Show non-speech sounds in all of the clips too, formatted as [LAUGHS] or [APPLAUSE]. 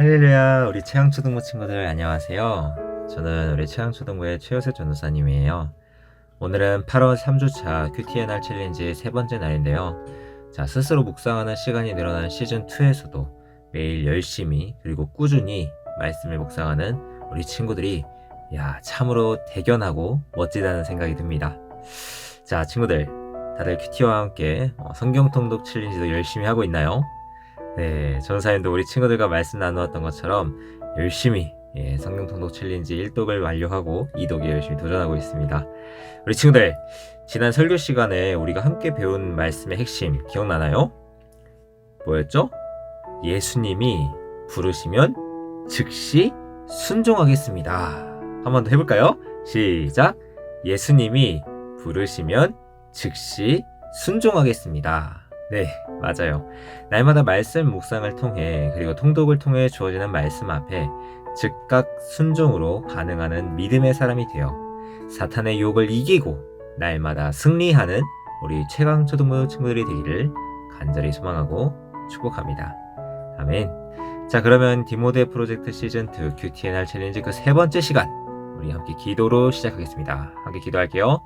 할렐루야 우리 최양초등부 친구들 안녕하세요. 저는 우리 최양초등부의 최효세 전도사님이에요. 오늘은 8월 3주차 QTNR 챌린지 세 번째 날인데요. 자 스스로 묵상하는 시간이 늘어난 시즌 2에서도 매일 열심히 그리고 꾸준히 말씀을 묵상하는 우리 친구들이 야 참으로 대견하고 멋지다는 생각이 듭니다. 자 친구들 다들 큐티와 함께 어, 성경 통독 챌린지도 열심히 하고 있나요? 네, 전사님도 우리 친구들과 말씀 나누었던 것처럼 열심히 예, 성경 통독 챌린지 1독을 완료하고 2독에 열심히 도전하고 있습니다. 우리 친구들, 지난 설교 시간에 우리가 함께 배운 말씀의 핵심 기억나나요? 뭐였죠? 예수님이 부르시면 즉시 순종하겠습니다. 한번 더 해볼까요? 시작! 예수님이 부르시면 즉시 순종하겠습니다. 네, 맞아요. 날마다 말씀 묵상을 통해 그리고 통독을 통해 주어지는 말씀 앞에 즉각 순종으로 반응하는 믿음의 사람이 되어 사탄의 욕을 이기고 날마다 승리하는 우리 최강 초등부 친구들이 되기를 간절히 소망하고 축복합니다. 아멘. 자, 그러면 디모데 프로젝트 시즌 2 QTNR 챌린지 그 세 번째 시간 우리 함께 기도로 시작하겠습니다. 함께 기도할게요.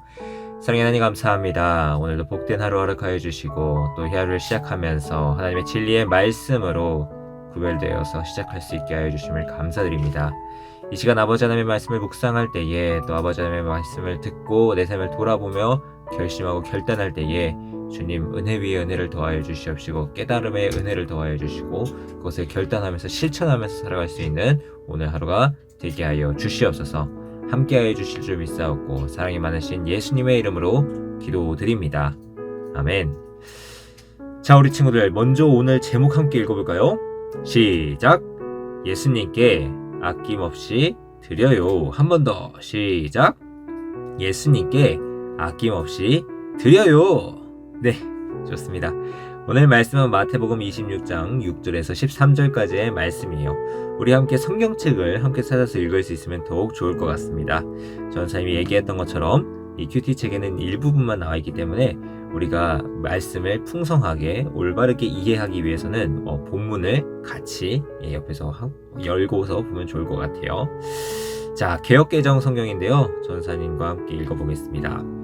사랑의 하나님 감사합니다. 오늘도 복된 하루 허락하여 주시고 또 하루를 시작하면서 하나님의 진리의 말씀으로 구별되어서 시작할 수 있게 하여 주심을 감사드립니다. 이 시간 아버지 하나님의 말씀을 묵상할 때에 또 아버지 하나님의 말씀을 듣고 내 삶을 돌아보며 결심하고 결단할 때에 주님 은혜 위에 은혜를 더하여 주시옵시고 깨달음의 은혜를 더하여 주시고 그것을 결단하면서 실천하면서 살아갈 수 있는 오늘 하루가 되게 하여 주시옵소서. 함께하여 주실 줄 믿사옵고 사랑이 많으신 예수님의 이름으로 기도드립니다. 아멘. 자, 우리 친구들 먼저 오늘 제목 함께 읽어볼까요? 시작. 예수님께 아낌없이 드려요. 한 번 더. 시작. 예수님께 아낌없이 드려요. 네, 좋습니다. 오늘 말씀은 마태복음 26장 6절에서 13절까지의 말씀이에요. 우리 함께 성경책을 함께 찾아서 읽을 수 있으면 더욱 좋을 것 같습니다. 전사님이 얘기했던 것처럼 이 큐티 책에는 일부분만 나와 있기 때문에 우리가 말씀을 풍성하게 올바르게 이해하기 위해서는 어, 본문을 같이 예, 옆에서 하, 열고서 보면 좋을 것 같아요. 자, 개혁개정 성경인데요. 전사님과 함께 읽어보겠습니다.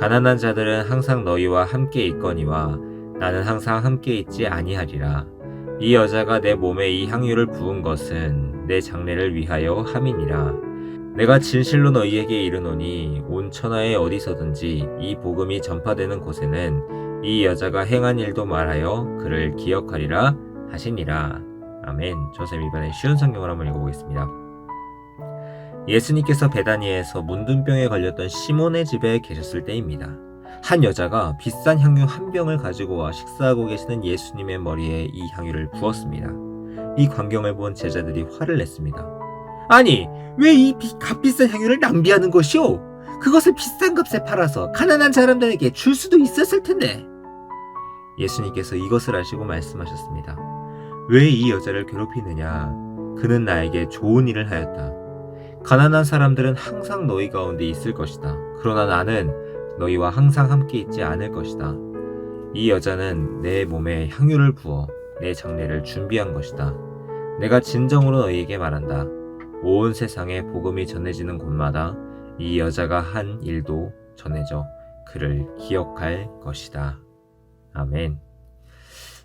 가난한 자들은 항상 너희와 함께 있거니와 나는 항상 함께 있지 아니하리라. 이 여자가 내 몸에 이 향유를 부은 것은 내 장례를 위하여 함이니라. 내가 진실로 너희에게 이르노니 온 천하에 어디서든지 이 복음이 전파되는 곳에는 이 여자가 행한 일도 말하여 그를 기억하리라 하시니라. 아멘. 저쌤 이번에 쉬운 성경을 한번 읽어보겠습니다. 예수님께서 베다니에서 문둥병에 걸렸던 시몬의 집에 계셨을 때입니다. 한 여자가 비싼 향유 한 병을 가지고 와 식사하고 계시는 예수님의 머리에 이 향유를 부었습니다. 이 광경을 본 제자들이 화를 냈습니다. 아니, 왜 이 값비싼 향유를 낭비하는 것이오? 그것을 비싼 값에 팔아서 가난한 사람들에게 줄 수도 있었을 텐데. 예수님께서 이것을 아시고 말씀하셨습니다. 왜 이 여자를 괴롭히느냐? 그는 나에게 좋은 일을 하였다. 가난한 사람들은 항상 너희 가운데 있을 것이다. 그러나 나는 너희와 항상 함께 있지 않을 것이다. 이 여자는 내 몸에 향유를 부어 내 장례를 준비한 것이다. 내가 진정으로 너희에게 말한다. 온 세상에 복음이 전해지는 곳마다 이 여자가 한 일도 전해져 그를 기억할 것이다. 아멘.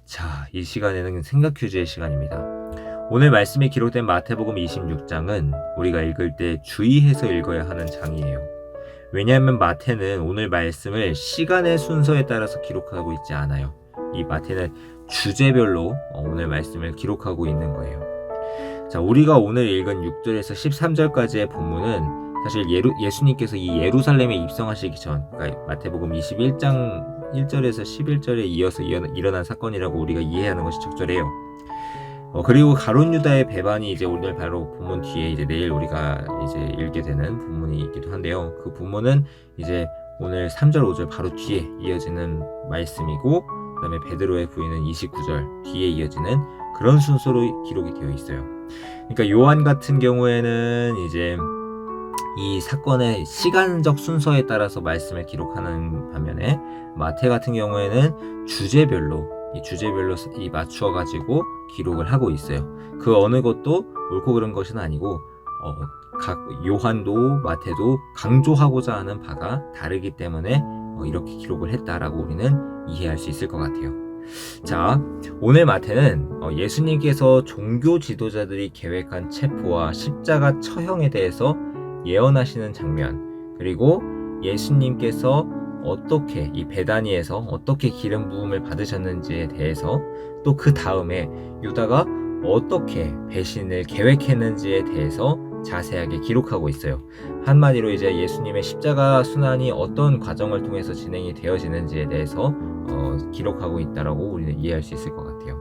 자, 이 시간에는 생각 퀴즈의 시간입니다. 오늘 말씀이 기록된 마태복음 26장은 우리가 읽을 때 주의해서 읽어야 하는 장이에요. 왜냐하면 마태는 오늘 말씀을 시간의 순서에 따라서 기록하고 있지 않아요. 이 마태는 주제별로 오늘 말씀을 기록하고 있는 거예요. 자, 우리가 오늘 읽은 6절에서 13절까지의 본문은 사실 예루, 예수님께서 이 예루살렘에 입성하시기 전, 그러니까 마태복음 21장 1절에서 11절에 이어서 일어난 사건이라고 우리가 이해하는 것이 적절해요. 어, 그리고 가론 유다의 배반이 이제 오늘 바로 본문 뒤에 이제 내일 우리가 이제 읽게 되는 본문이 있기도 한데요. 그 본문은 이제 오늘 3절 5절 바로 뒤에 이어지는 말씀이고 그다음에 베드로의 부인은 29절 뒤에 이어지는 그런 순서로 기록이 되어 있어요. 그러니까 요한 같은 경우에는 이제 이 사건의 시간적 순서에 따라서 말씀을 기록하는 반면에 마태 같은 경우에는 주제별로 이 주제별로 이 맞추어 가지고 기록을 하고 있어요. 그 어느 것도 옳고 그른 것은 아니고 어, 각 요한도 마태도 강조하고자 하는 바가 다르기 때문에 어, 이렇게 기록을 했다라고 우리는 이해할 수 있을 것 같아요. 자, 오늘 마태는 어, 예수님께서 종교 지도자들이 계획한 체포와 십자가 처형에 대해서 예언하시는 장면, 그리고 예수님께서 어떻게 이 베다니에서 어떻게 기름 부음을 받으셨는지에 대해서 또 그 다음에 유다가 어떻게 배신을 계획했는지에 대해서 자세하게 기록하고 있어요. 한마디로 이제 예수님의 십자가 순환이 어떤 과정을 통해서 진행이 되어지는지에 대해서 어, 기록하고 있다라고 우리는 이해할 수 있을 것 같아요.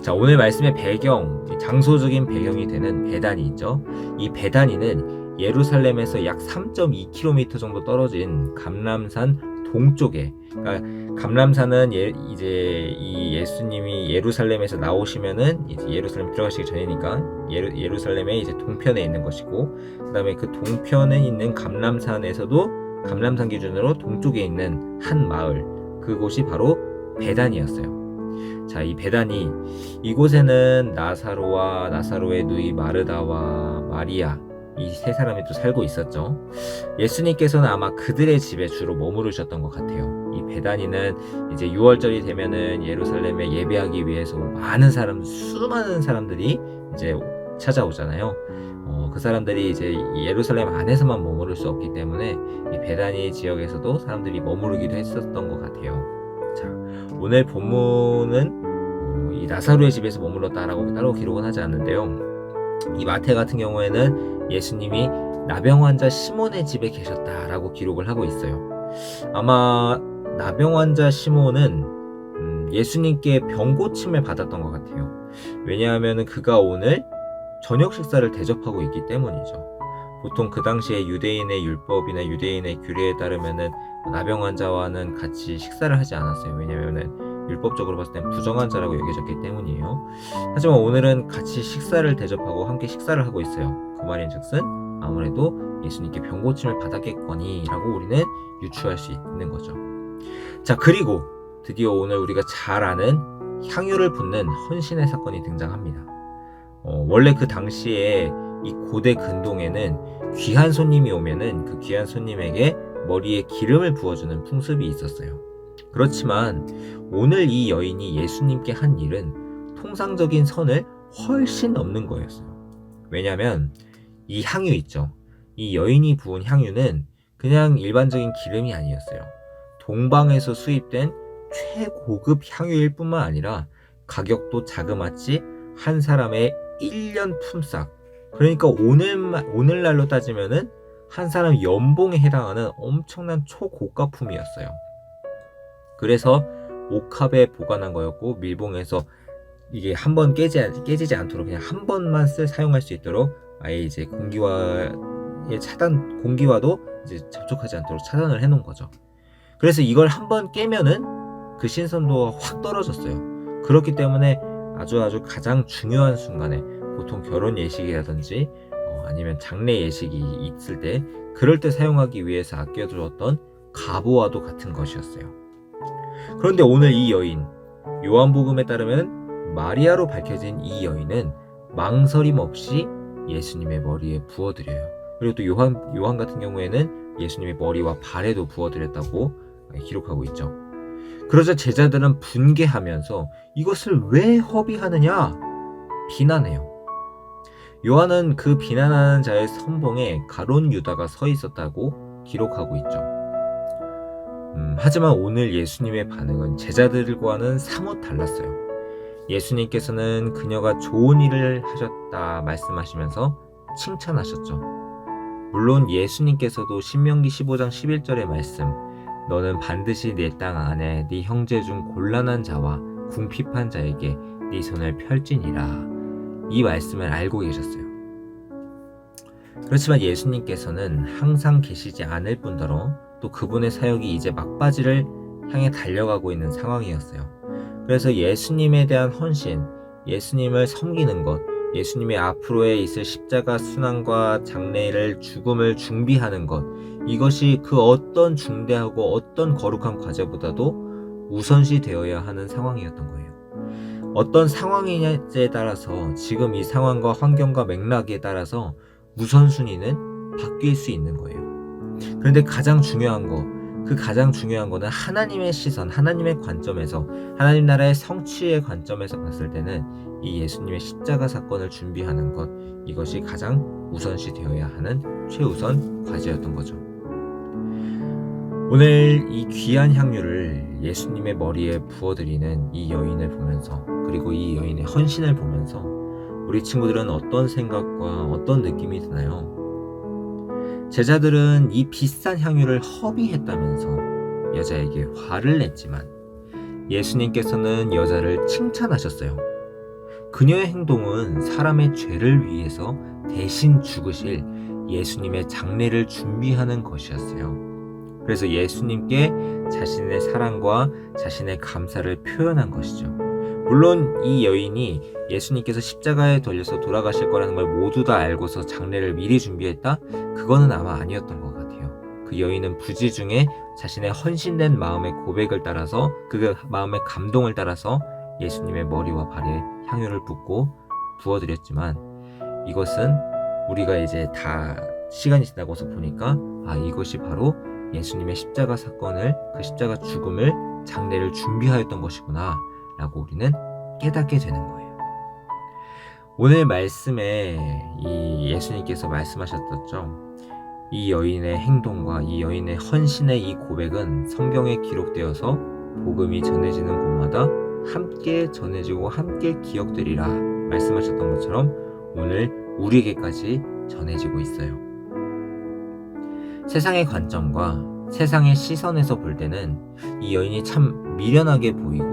자, 오늘 말씀의 배경, 장소적인 배경이 되는 베다니 있죠. 이 베다니는 예루살렘에서 약 3.2km 정도 떨어진 감람산 동쪽에 그러니까 감람산은 예, 이제 이 예수님이 예루살렘에서 나오시면은 이제 예루살렘 들어가시기 전이니까 예루, 예루살렘의 이제 동편에 있는 것이고 그다음에 그 동편에 있는 감람산에서도 감람산 기준으로 동쪽에 있는 한 마을 그곳이 바로 베단이었어요. 자, 이 베단이 이곳에는 나사로와 나사로의 누이 마르다와 마리아 이 세 사람이 또 살고 있었죠. 예수님께서는 아마 그들의 집에 주로 머무르셨던 것 같아요. 이 베다니는 이제 6월절이 되면은 예루살렘에 예배하기 위해서 많은 사람, 수많은 사람들이 이제 찾아오잖아요. 어, 그 사람들이 이제 예루살렘 안에서만 머무를 수 없기 때문에 이 베다니 지역에서도 사람들이 머무르기도 했었던 것 같아요. 자, 오늘 본문은 어, 이 나사로의 집에서 머물렀다라고 따로 기록은 하지 않는데요. 이 마태 같은 경우에는 예수님이 나병 환자 시몬의 집에 계셨다라고 기록을 하고 있어요. 아마 나병 환자 시몬은 음, 예수님께 병 고침을 받았던 것 같아요. 왜냐하면 그가 오늘 저녁 식사를 대접하고 있기 때문이죠. 보통 그 당시에 유대인의 율법이나 유대인의 규례에 따르면은 나병 환자와는 같이 식사를 하지 않았어요. 왜냐하면은 율법적으로 봤을 땐 부정한 자라고 여겨졌기 때문이에요. 하지만 오늘은 같이 식사를 대접하고 함께 식사를 하고 있어요. 그 말인즉슨 아무래도 예수님께 병고침을 받았겠거니라고 우리는 유추할 수 있는 거죠. 자 그리고 드디어 오늘 우리가 잘 아는 향유를 붓는 헌신의 사건이 등장합니다. 어, 원래 그 당시에 이 고대 근동에는 귀한 손님이 오면은 그 귀한 손님에게 머리에 기름을 부어주는 풍습이 있었어요. 그렇지만 오늘 이 여인이 예수님께 한 일은 통상적인 선을 훨씬 넘는 거였어요. 왜냐하면 이 향유 있죠. 이 여인이 부은 향유는 그냥 일반적인 기름이 아니었어요. 동방에서 수입된 최고급 향유일 뿐만 아니라 가격도 자그마치 한 사람의 1년 품삯. 그러니까 오늘, 오늘날로 따지면은 한 사람 연봉에 해당하는 엄청난 초고가품이었어요. 그래서 옥합에 보관한 거였고 밀봉해서 이게 한 번 깨지, 깨지지 않도록 그냥 한 번만 쓸 사용할 수 있도록 아예 이제 공기와의 차단 공기와도 이제 접촉하지 않도록 차단을 해놓은 거죠. 그래서 이걸 한 번 깨면은 그 신선도가 확 떨어졌어요. 그렇기 때문에 아주 아주 가장 중요한 순간에 보통 결혼 예식이라든지 어, 아니면 장례 예식이 있을 때 그럴 때 사용하기 위해서 아껴두었던 가보와도 같은 것이었어요. 그런데 오늘 이 여인 요한복음에 따르면 마리아로 밝혀진 이 여인은 망설임 없이 예수님의 머리에 부어드려요. 그리고 또 요한 요한 같은 경우에는 예수님의 머리와 발에도 부어드렸다고 기록하고 있죠. 그러자 제자들은 분개하면서 이것을 왜 허비하느냐 비난해요. 요한은 그 비난하는 자의 선봉에 가론 유다가 서 있었다고 기록하고 있죠. 음, 하지만 오늘 예수님의 반응은 제자들과는 사뭇 달랐어요. 예수님께서는 그녀가 좋은 일을 하셨다 말씀하시면서 칭찬하셨죠. 물론 예수님께서도 신명기 15장 11절의 말씀 너는 반드시 내 땅 안에 네 형제 중 곤란한 자와 궁핍한 자에게 네 손을 펼지니라 이 말씀을 알고 계셨어요. 그렇지만 예수님께서는 항상 계시지 않을 뿐더러 또 그분의 사역이 이제 막바지를 향해 달려가고 있는 상황이었어요. 그래서 예수님에 대한 헌신, 예수님을 섬기는 것, 예수님의 앞으로에 있을 십자가 순환과 장례를 죽음을 준비하는 것, 이것이 그 어떤 중대하고 어떤 거룩한 과제보다도 우선시 되어야 하는 상황이었던 거예요. 어떤 상황이냐에 따라서 지금 이 상황과 환경과 맥락에 따라서 우선순위는 바뀔 수 있는 거예요. 그런데 가장 중요한 거, 그 가장 중요한 거는 하나님의 시선, 하나님의 관점에서, 하나님 나라의 성취의 관점에서 봤을 때는 이 예수님의 십자가 사건을 준비하는 것, 이것이 가장 우선시 되어야 하는 최우선 과제였던 거죠. 오늘 이 귀한 향유를 예수님의 머리에 부어드리는 이 여인을 보면서 그리고 이 여인의 헌신을 보면서 우리 친구들은 어떤 생각과 어떤 느낌이 드나요? 제자들은 이 비싼 향유를 허비했다면서 여자에게 화를 냈지만 예수님께서는 여자를 칭찬하셨어요. 그녀의 행동은 사람의 죄를 위해서 대신 죽으실 예수님의 장례를 준비하는 것이었어요. 그래서 예수님께 자신의 사랑과 자신의 감사를 표현한 것이죠. 물론 이 여인이 예수님께서 십자가에 돌려서 돌아가실 거라는 걸 모두 다 알고서 장례를 미리 준비했다? 그거는 아마 아니었던 것 같아요. 그 여인은 부지 중에 자신의 헌신된 마음의 고백을 따라서 그 마음의 감동을 따라서 예수님의 머리와 발에 향유를 붓고 부어드렸지만 이것은 우리가 이제 다 시간이 지나고서 보니까 아 이것이 바로 예수님의 십자가 사건을 그 십자가 죽음을 장례를 준비하였던 것이구나 라고 우리는 깨닫게 되는 거예요. 오늘 말씀에 이 예수님께서 말씀하셨었죠. 이 여인의 행동과 이 여인의 헌신의 이 고백은 성경에 기록되어서 복음이 전해지는 곳마다 함께 전해지고 함께 기억되리라 말씀하셨던 것처럼 오늘 우리에게까지 전해지고 있어요. 세상의 관점과 세상의 시선에서 볼 때는 이 여인이 참 미련하게 보이고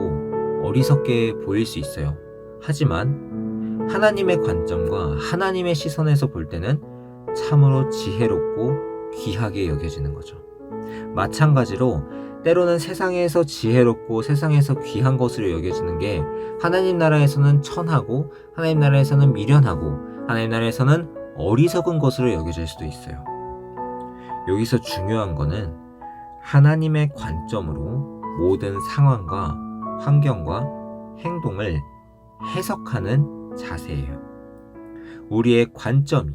어리석게 보일 수 있어요. 하지만 하나님의 관점과 하나님의 시선에서 볼 때는 참으로 지혜롭고 귀하게 여겨지는 거죠. 마찬가지로 때로는 세상에서 지혜롭고 세상에서 귀한 것으로 여겨지는 게 하나님 나라에서는 천하고 하나님 나라에서는 미련하고 하나님 나라에서는 어리석은 것으로 여겨질 수도 있어요. 여기서 중요한 거는 하나님의 관점으로 모든 상황과 환경과 행동을 해석하는 자세예요. 우리의 관점이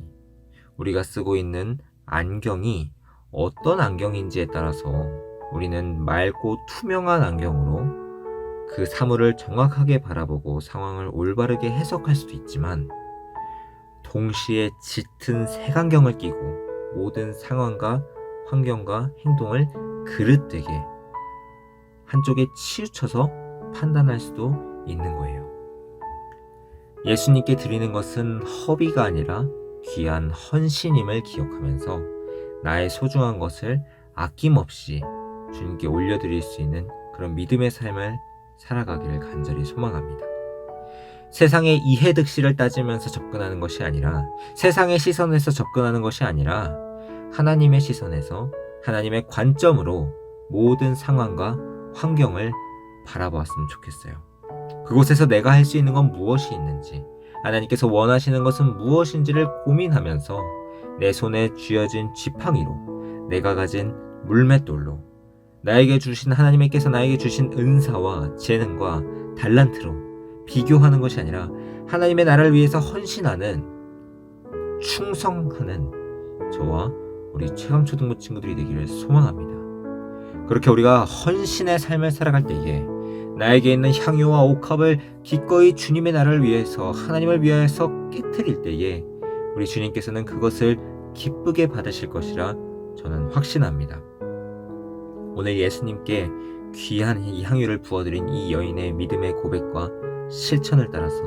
우리가 쓰고 있는 안경이 어떤 안경인지에 따라서 우리는 맑고 투명한 안경으로 그 사물을 정확하게 바라보고 상황을 올바르게 해석할 수도 있지만 동시에 짙은 색안경을 끼고 모든 상황과 환경과 행동을 그릇되게 한쪽에 치우쳐서 판단할 수도 있는 거예요. 예수님께 드리는 것은 허비가 아니라 귀한 헌신임을 기억하면서 나의 소중한 것을 아낌없이 주님께 올려드릴 수 있는 그런 믿음의 삶을 살아가기를 간절히 소망합니다. 세상의 이해득실을 따지면서 접근하는 것이 아니라 세상의 시선에서 접근하는 것이 아니라 하나님의 시선에서 하나님의 관점으로 모든 상황과 환경을 바라보았으면 좋겠어요. 그곳에서 내가 할 수 있는 건 무엇이 있는지, 하나님께서 원하시는 것은 무엇인지를 고민하면서 내 손에 쥐어진 지팡이로 내가 가진 물맷돌로 나에게 주신 하나님께서 나에게 주신 은사와 재능과 달란트로 비교하는 것이 아니라 하나님의 나라를 위해서 헌신하는 충성하는 저와 우리 체감초등부 친구들이 되기를 소망합니다. 그렇게 우리가 헌신의 삶을 살아갈 때에 나에게 있는 향유와 옥합을 기꺼이 주님의 나라를 위해서 하나님을 위하여서 깨뜨릴 때에 우리 주님께서는 그것을 기쁘게 받으실 것이라 저는 확신합니다. 오늘 예수님께 귀한 이 향유를 부어드린 이 여인의 믿음의 고백과 실천을 따라서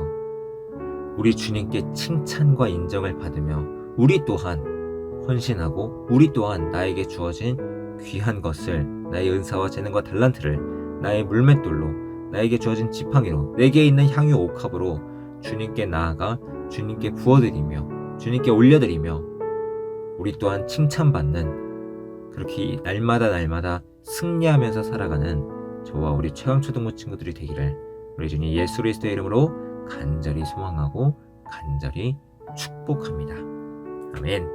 우리 주님께 칭찬과 인정을 받으며 우리 또한 헌신하고 우리 또한 나에게 주어진 귀한 것을 나의 은사와 재능과 달란트를 나의 물맷돌로 나에게 주어진 지팡이로 내게 있는 향유 옥합으로 주님께 나아가 주님께 부어드리며 주님께 올려드리며 우리 또한 칭찬받는 그렇게 날마다 날마다 승리하면서 살아가는 저와 우리 최강초등부 친구들이 되기를 우리 주님 예수 그리스도의 이름으로 간절히 소망하고 간절히 축복합니다. 아멘.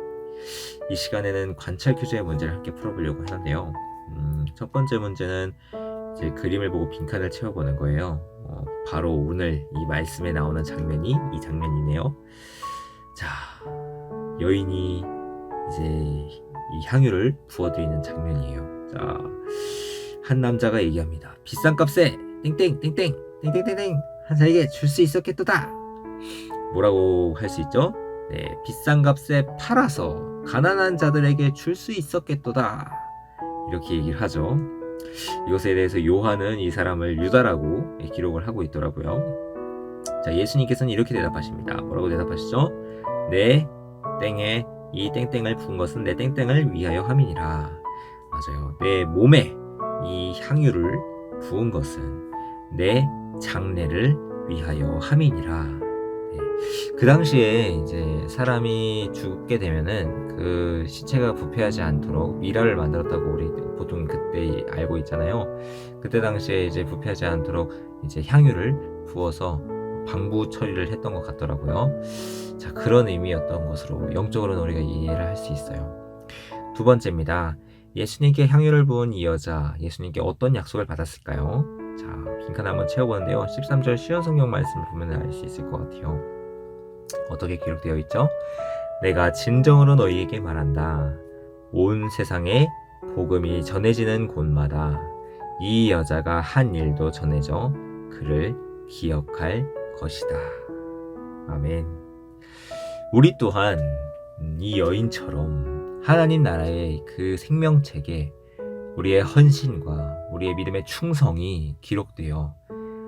이 시간에는 관찰 퀴즈의 문제를 함께 풀어보려고 하는데요. 음, 첫 번째 문제는 이 제 그림을 보고 빈칸을 채워보는 거예요. 어, 바로 오늘 이 말씀에 나오는 장면이 이 장면이네요. 자, 여인이 이제 이 향유를 부어드리는 장면이에요. 자, 한 남자가 얘기합니다. 비싼 값에 땡땡 땡땡 땡땡땡땡 한 사에게 줄 수 있었겠도다. 뭐라고 할 수 있죠? 네, 비싼 값에 팔아서 가난한 자들에게 줄 수 있었겠도다. 이렇게 얘기를 하죠. 이것에 대해서 요한은 이 사람을 유다라고 기록을 하고 있더라고요. 자, 예수님께서는 이렇게 대답하십니다. 뭐라고 대답하시죠? 내 땡에 이 땡땡을 부은 것은 내 땡땡을 위하여 함이니라. 맞아요. 내 몸에 이 향유를 부은 것은 내 장례를 위하여 함이니라. 네. 그 당시에 이제 사람이 죽게 되면은 그 시체가 부패하지 않도록 미라를 만들었다고 우리 보통 그때 알고 있잖아요. 그때 당시에 이제 부패하지 않도록 이제 향유를 부어서 방부 처리를 했던 것 같더라고요. 자, 그런 의미였던 것으로 영적으로는 우리가 이해를 할 수 있어요. 두 번째입니다. 예수님께 향유를 부은 이 여자, 예수님께 어떤 약속을 받았을까요? 자, 빈칸 한번 채워보는데요. 13절 시연 성경 말씀을 보면 알 수 있을 것 같아요. 어떻게 기록되어 있죠? 내가 진정으로 너희에게 말한다. 온 세상에 복음이 전해지는 곳마다 이 여자가 한 일도 전해져 그를 기억할 것이다. 아멘. 우리 또한 이 여인처럼 하나님 나라의 그 생명책에 우리의 헌신과 우리의 믿음의 충성이 기록되어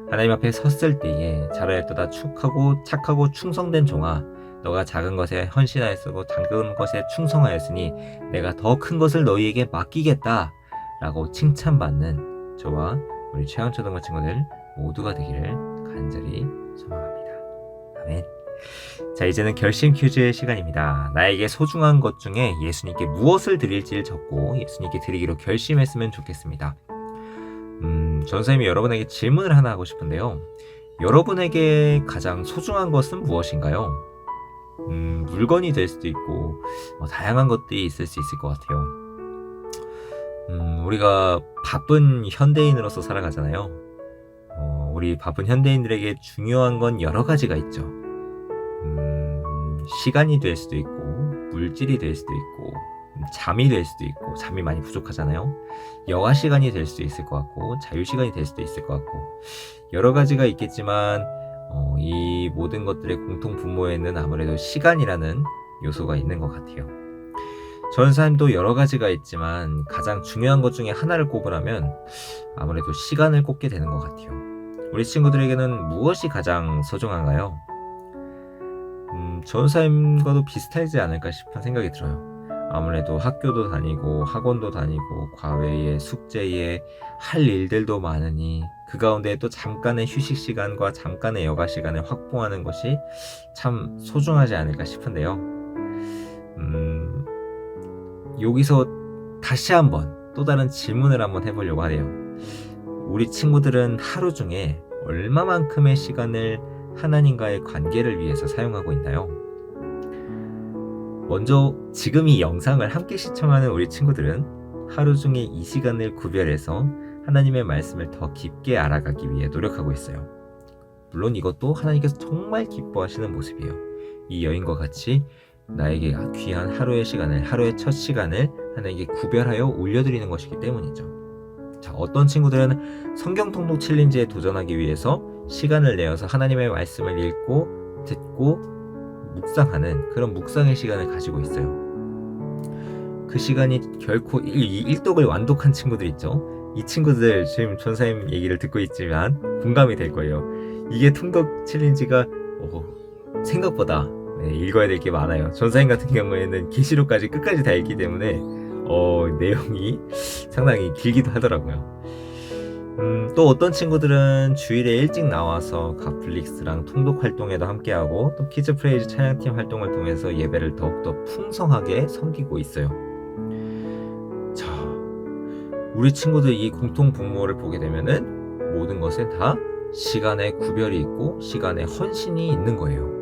하나님 앞에 섰을 때에 자라였도다 축하고 착하고 충성된 종아 너가 작은 것에 헌신하였으고 작은 것에 충성하였으니 내가 더 큰 것을 너희에게 맡기겠다 라고 칭찬받는 저와 우리 최양초등부 친구들 모두가 되기를 간절히 소망합니다. 아멘. 자, 이제는 결심 퀴즈의 시간입니다. 나에게 소중한 것 중에 예수님께 무엇을 드릴지를 적고 예수님께 드리기로 결심했으면 좋겠습니다. 음, 전사님이 여러분에게 질문을 하나 하고 싶은데요. 여러분에게 가장 소중한 것은 무엇인가요? 음, 물건이 될 수도 있고, 뭐, 다양한 것들이 있을 수 있을 것 같아요. 음, 우리가 바쁜 현대인으로서 살아가잖아요. 어, 우리 바쁜 현대인들에게 중요한 건 여러 가지가 있죠. 음, 시간이 될 수도 있고, 물질이 될 수도 있고, 잠이 될 수도 있고, 잠이 많이 부족하잖아요. 여가 시간이 될 수도 있을 것 같고, 자유 시간이 될 수도 있을 것 같고, 여러 가지가 있겠지만, 어, 이 모든 것들의 공통 분모에는 아무래도 시간이라는 요소가 있는 것 같아요. 전사님도 여러 가지가 있지만 가장 중요한 것 중에 하나를 꼽으라면 아무래도 시간을 꼽게 되는 것 같아요. 우리 친구들에게는 무엇이 가장 소중한가요? 음, 전사님과도 비슷하지 않을까 싶은 생각이 들어요. 아무래도 학교도 다니고 학원도 다니고 과외에 숙제에 할 일들도 많으니 그 가운데 또 잠깐의 휴식 시간과 잠깐의 여가 시간을 확보하는 것이 참 소중하지 않을까 싶은데요. 음, 여기서 다시 한번 또 다른 질문을 한번 해보려고 하네요. 우리 친구들은 하루 중에 얼마만큼의 시간을 하나님과의 관계를 위해서 사용하고 있나요? 먼저 지금 이 영상을 함께 시청하는 우리 친구들은 하루 중에 이 시간을 구별해서 하나님의 말씀을 더 깊게 알아가기 위해 노력하고 있어요. 물론 이것도 하나님께서 정말 기뻐하시는 모습이에요. 이 여인과 같이 나에게 귀한 하루의 시간을, 하루의 첫 시간을 하나님께 구별하여 올려드리는 것이기 때문이죠. 자, 어떤 친구들은 성경 통독 챌린지에 도전하기 위해서 시간을 내어서 하나님의 말씀을 읽고, 듣고, 묵상하는 그런 묵상의 시간을 가지고 있어요. 그 시간이 결코 일, 이 일독을 완독한 친구들 있죠. 이 친구들 지금 전사님 얘기를 듣고 있지만 공감이 될 거예요. 이게 통독 챌린지가 어, 생각보다 네, 읽어야 될 게 많아요. 전사님 같은 경우에는 계시록까지 끝까지 다 읽기 때문에 어, 내용이 [LAUGHS] 상당히 길기도 하더라고요. 음, 또 어떤 친구들은 주일에 일찍 나와서 갓플릭스랑 통독 활동에도 함께하고 또 키즈 프레이즈 찬양팀 활동을 통해서 예배를 더욱더 풍성하게 섬기고 있어요. 자, 우리 친구들 이 공통 분모를 보게 되면은 모든 것에 다 시간의 구별이 있고 시간의 헌신이 있는 거예요.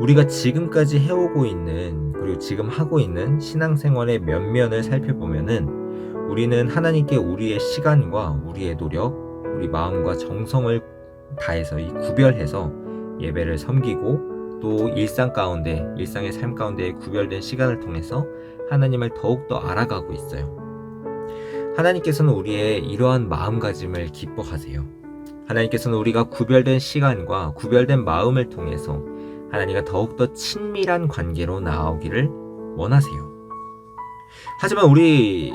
우리가 지금까지 해오고 있는 그리고 지금 하고 있는 신앙생활의 면면을 살펴보면은 우리는 하나님께 우리의 시간과 우리의 노력, 우리 마음과 정성을 다해서 이 구별해서 예배를 섬기고 또 일상 가운데 일상의 삶 가운데 구별된 시간을 통해서 하나님을 더욱더 알아가고 있어요. 하나님께서는 우리의 이러한 마음가짐을 기뻐하세요. 하나님께서는 우리가 구별된 시간과 구별된 마음을 통해서 하나님과 더욱더 친밀한 관계로 나아오기를 원하세요. 하지만 우리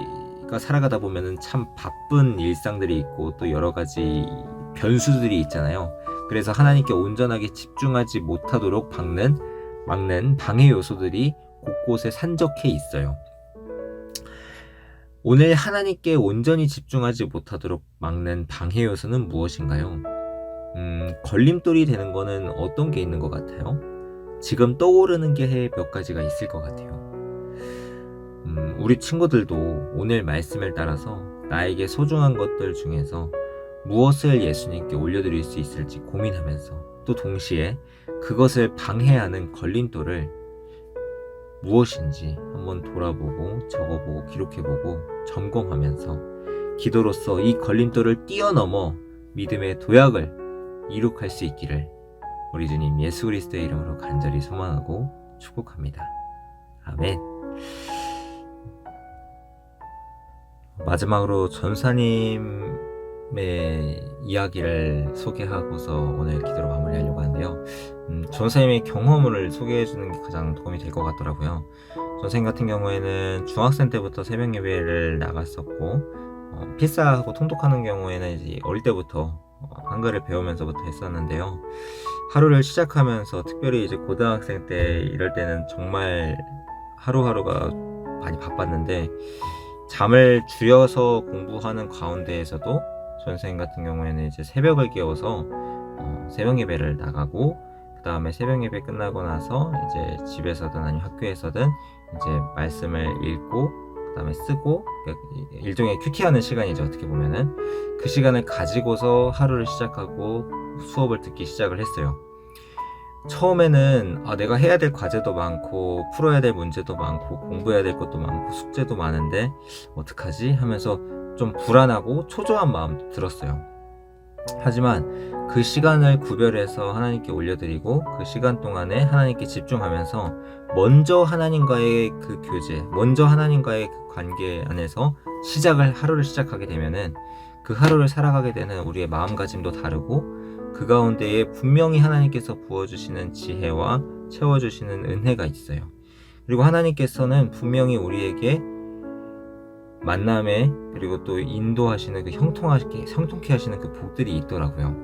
가 살아가다 보면은 참 바쁜 일상들이 있고 또 여러 가지 변수들이 있잖아요. 그래서 하나님께 온전하게 집중하지 못하도록 막는 막는 방해 요소들이 곳곳에 산적해 있어요. 오늘 하나님께 온전히 집중하지 못하도록 막는 방해 요소는 무엇인가요? 음, 걸림돌이 되는 거는 어떤 게 있는 것 같아요? 지금 떠오르는 게 몇 가지가 있을 것 같아요. 음, 우리 친구들도 오늘 말씀을 따라서 나에게 소중한 것들 중에서 무엇을 예수님께 올려드릴 수 있을지 고민하면서 또 동시에 그것을 방해하는 걸림돌을 무엇인지 한번 돌아보고 적어보고 기록해보고 점검하면서 기도로서 이 걸림돌을 뛰어넘어 믿음의 도약을 이룩할 수 있기를 우리 주님 예수 그리스도의 이름으로 간절히 소망하고 축복합니다. 아멘. 마지막으로 전사님의 이야기를 소개하고서 오늘 기도로 마무리하려고 하는데요. 음, 전사님의 경험을 소개해 주는 게 가장 도움이 될 것 같더라고요. 전사님 같은 경우에는 중학생 때부터 새벽 예배를 나갔었고 어, 필사하고 통독하는 경우에는 이제 어릴 때부터 어, 한글을 배우면서부터 했었는데요. 하루를 시작하면서 특별히 이제 고등학생 때 이럴 때는 정말 하루하루가 많이 바빴는데 잠을 줄여서 공부하는 가운데에서도 전생 같은 경우에는 이제 새벽을 깨워서 어, 새벽 예배를 나가고 그 다음에 새벽 예배 끝나고 나서 이제 집에서든 아니면 학교에서든 이제 말씀을 읽고 그 다음에 쓰고 그러니까 일종의 큐티하는 시간이죠 어떻게 보면은 그 시간을 가지고서 하루를 시작하고 수업을 듣기 시작을 했어요. 처음에는 아, 내가 해야 될 과제도 많고 풀어야 될 문제도 많고 공부해야 될 것도 많고 숙제도 많은데 어떡하지 하면서 좀 불안하고 초조한 마음 들었어요. 하지만 그 시간을 구별해서 하나님께 올려드리고 그 시간 동안에 하나님께 집중하면서 먼저 하나님과의 그 교제, 먼저 하나님과의 그 관계 안에서 시작을 하루를 시작하게 되면은 그 하루를 살아가게 되는 우리의 마음가짐도 다르고 그 가운데에 분명히 하나님께서 부어주시는 지혜와 채워주시는 은혜가 있어요. 그리고 하나님께서는 분명히 우리에게 만남에 그리고 또 인도하시는 그 형통하게 형통케 하시는 그 복들이 있더라고요.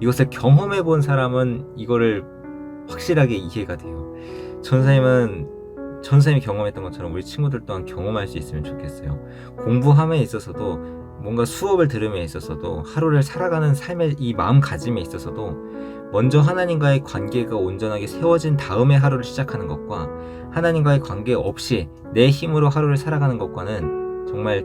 이것을 경험해 본 사람은 이거를 확실하게 이해가 돼요. 전사님은 전사님이 경험했던 것처럼 우리 친구들 또한 경험할 수 있으면 좋겠어요. 공부함에 있어서도 뭔가 수업을 들음에 있어서도 하루를 살아가는 삶의 이 마음가짐에 있어서도 먼저 하나님과의 관계가 온전하게 세워진 다음에 하루를 시작하는 것과 하나님과의 관계 없이 내 힘으로 하루를 살아가는 것과는 정말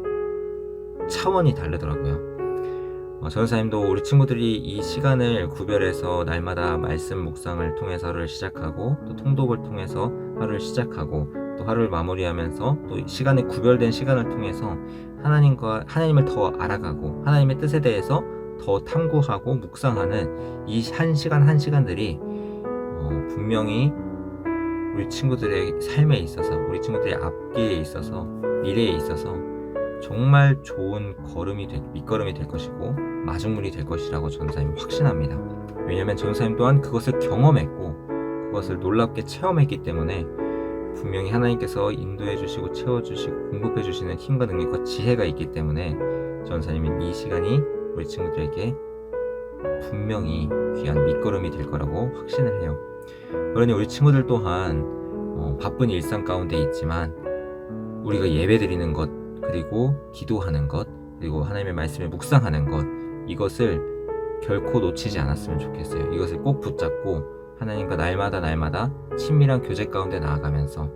차원이 다르더라고요. 어, 전사님도 우리 친구들이 이 시간을 구별해서 날마다 말씀 묵상을 통해서 하루를 시작하고 또 통독을 통해서 하루를 시작하고 또 하루를 마무리하면서 또 시간에 구별된 시간을 통해서 하나님과 하나님을 더 알아가고 하나님의 뜻에 대해서 더 탐구하고 묵상하는 이 한 시간 한 시간들이 어, 분명히 우리 친구들의 삶에 있어서 우리 친구들의 앞길에 있어서 미래에 있어서 정말 좋은 걸음이 될, 밑거름이 될 것이고 마중물이 될 것이라고 전사님 확신합니다. 왜냐하면 전사님 또한 그것을 경험했고 그것을 놀랍게 체험했기 때문에 분명히 하나님께서 인도해 주시고 채워 주시고 공급해 주시는 힘과 능력과 지혜가 있기 때문에 전사님은 이 시간이 우리 친구들에게 분명히 귀한 밑거름이 될 거라고 확신을 해요. 그러니 우리 친구들 또한 어, 바쁜 일상 가운데 있지만 우리가 예배 드리는 것 그리고 기도하는 것 그리고 하나님의 말씀을 묵상하는 것 이것을 결코 놓치지 않았으면 좋겠어요. 이것을 꼭 붙잡고 하나님과 날마다 날마다 친밀한 교제 가운데 나아가면서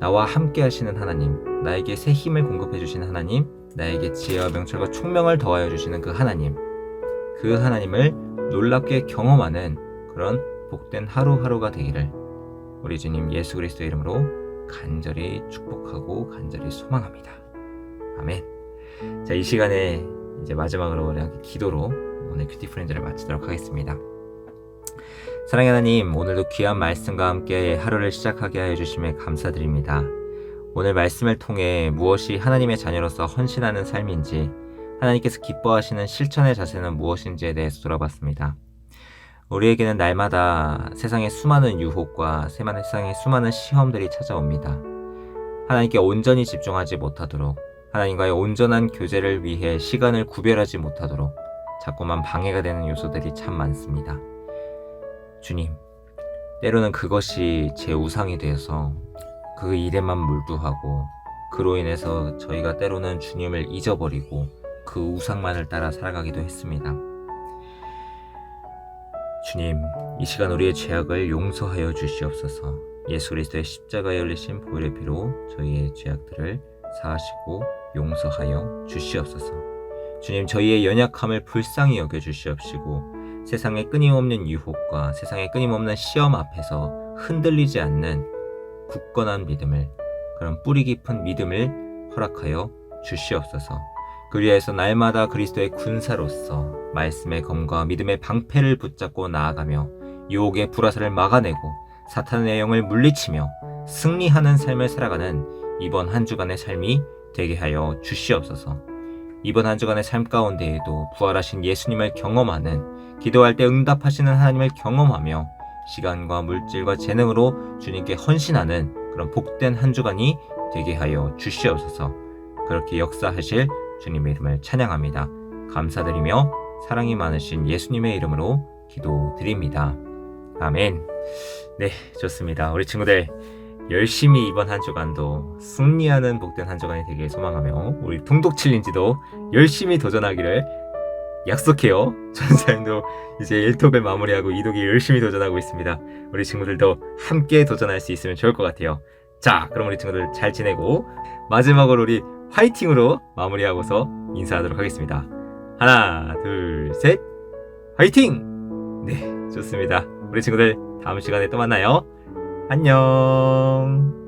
나와 함께 하시는 하나님, 나에게 새 힘을 공급해 주시는 하나님, 나에게 지혜와 명철과 총명을 더하여 주시는 그 하나님, 그 하나님을 놀랍게 경험하는 그런 복된 하루하루가 되기를 우리 주님 예수 그리스도의 이름으로 간절히 축복하고 간절히 소망합니다. 아멘. 자, 이 시간에 이제 마지막으로 우리 함께 기도로 오늘 큐티 프렌즈를 마치도록 하겠습니다. 사랑의 하나님, 오늘도 귀한 말씀과 함께 하루를 시작하게 하여 주심에 감사드립니다. 오늘 말씀을 통해 무엇이 하나님의 자녀로서 헌신하는 삶인지, 하나님께서 기뻐하시는 실천의 자세는 무엇인지에 대해서 돌아봤습니다. 우리에게는 날마다 세상의 수많은 유혹과 세상의 수많은 시험들이 찾아옵니다. 하나님께 온전히 집중하지 못하도록, 하나님과의 온전한 교제를 위해 시간을 구별하지 못하도록 자꾸만 방해가 되는 요소들이 참 많습니다. 주님, 때로는 그것이 제 우상이 되어서 그 일에만 몰두하고 그로 인해서 저희가 때로는 주님을 잊어버리고 그 우상만을 따라 살아가기도 했습니다. 주님, 이 시간 우리의 죄악을 용서하여 주시옵소서. 예수 그리스도의 십자가에 열리신 보혈의 피로 저희의 죄악들을 사하시고 용서하여 주시옵소서. 주님, 저희의 연약함을 불쌍히 여겨 주시옵시고 세상의 끊임없는 유혹과 세상의 끊임없는 시험 앞에서 흔들리지 않는 굳건한 믿음을 그런 뿌리 깊은 믿음을 허락하여 주시옵소서. 그리하여서 날마다 그리스도의 군사로서 말씀의 검과 믿음의 방패를 붙잡고 나아가며 유혹의 불화살을 막아내고 사탄의 영을 물리치며 승리하는 삶을 살아가는 이번 한 주간의 삶이 되게 하여 주시옵소서. 이번 한 주간의 삶 가운데에도 부활하신 예수님을 경험하는 기도할 때 응답하시는 하나님을 경험하며 시간과 물질과 재능으로 주님께 헌신하는 그런 복된 한 주간이 되게 하여 주시옵소서. 그렇게 역사하실 주님의 이름을 찬양합니다. 감사드리며 사랑이 많으신 예수님의 이름으로 기도드립니다. 아멘. 네, 좋습니다. 우리 친구들 열심히 이번 한 주간도 승리하는 복된 한 주간이 되길 소망하며 우리 통독 챌린지도 열심히 도전하기를 약속해요. [LAUGHS] 전사님도 이제 1독을 마무리하고 2독이 열심히 도전하고 있습니다. 우리 친구들도 함께 도전할 수 있으면 좋을 것 같아요. 자, 그럼 우리 친구들 잘 지내고 마지막으로 우리 화이팅으로 마무리하고서 인사하도록 하겠습니다. 하나, 둘, 셋, 화이팅! 네, 좋습니다. 우리 친구들 다음 시간에 또 만나요. 안녕.